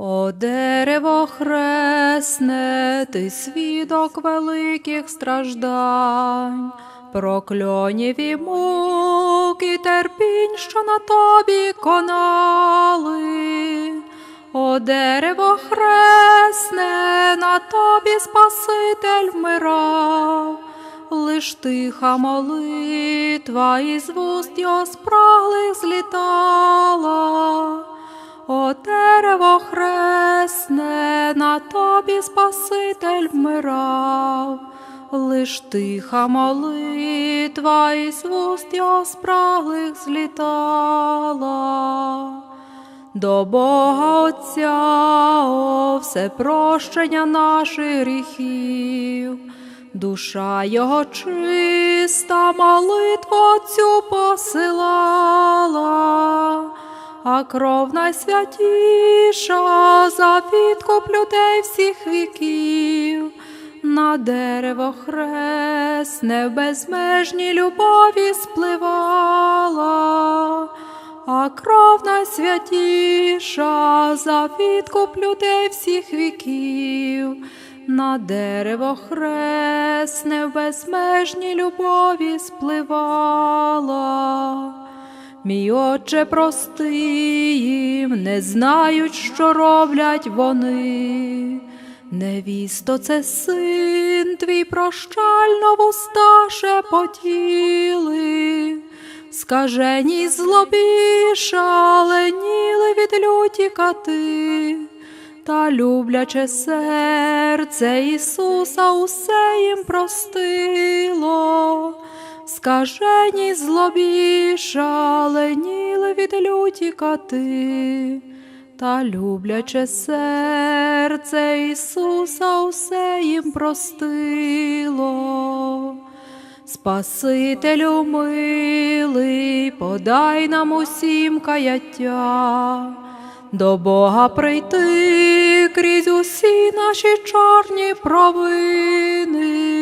О дерево хресне, ти свідок великих страждань, прокльонів і мук і терпінь, що на тобі конали. О дерево хресне, на тобі Спаситель вмирав, лиш тиха молитва із вуст його спраглих злітала. Спаситель вмирав, лиш тиха молитва із вуст його спраглих злітала. До Бога Отця, о, все прощення наших гріхів, душа його чиста, молитву Отцю посилала, а кров найсвятіша за відкуп людей всіх віків, на дерево хресне в безмежній любові спливала. А кров найсвятіша за відкуп людей всіх віків, на дерево хресне в безмежній любові спливала. Мій отче прости їм, не знають, що роблять вони. Невісто, це син твій прощально в уста шепотіли. Скажені злобі шаленіли від люті кати, та любляче серце Ісуса усе їм простило. Скажені злобі шаленіли від люті кати, та любляче серце Ісуса усе їм простило. Спасителю милий, подай нам усім каяття, до Бога прийти крізь усі наші чорні провини.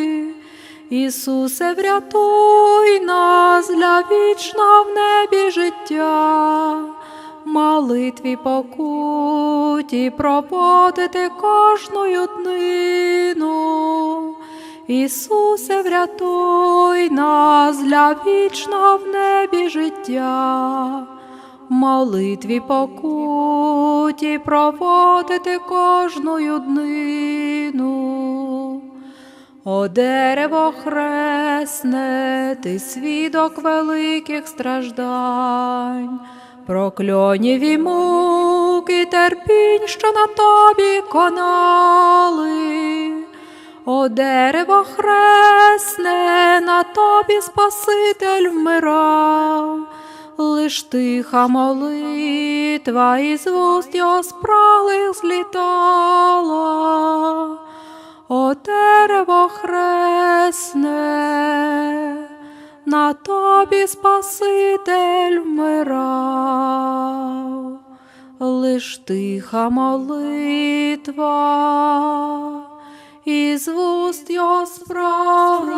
Ісусе, врятуй нас для вічного в небі життя, молитві покуті проводити кожною днину. Ісусе, врятуй нас для вічного в небі життя, молитві покуті проводити кожною днину. О дерево хресне, ти свідок великих страждань, прокльонів і мук і терпінь, що на тобі конали. О дерево хресне, на тобі Спаситель вмирав, лиш тиха молитва із вуст його спраглих злітала. Дерево на тобі Спаситель вмирав, лиш тиха молитва із вуст його справ.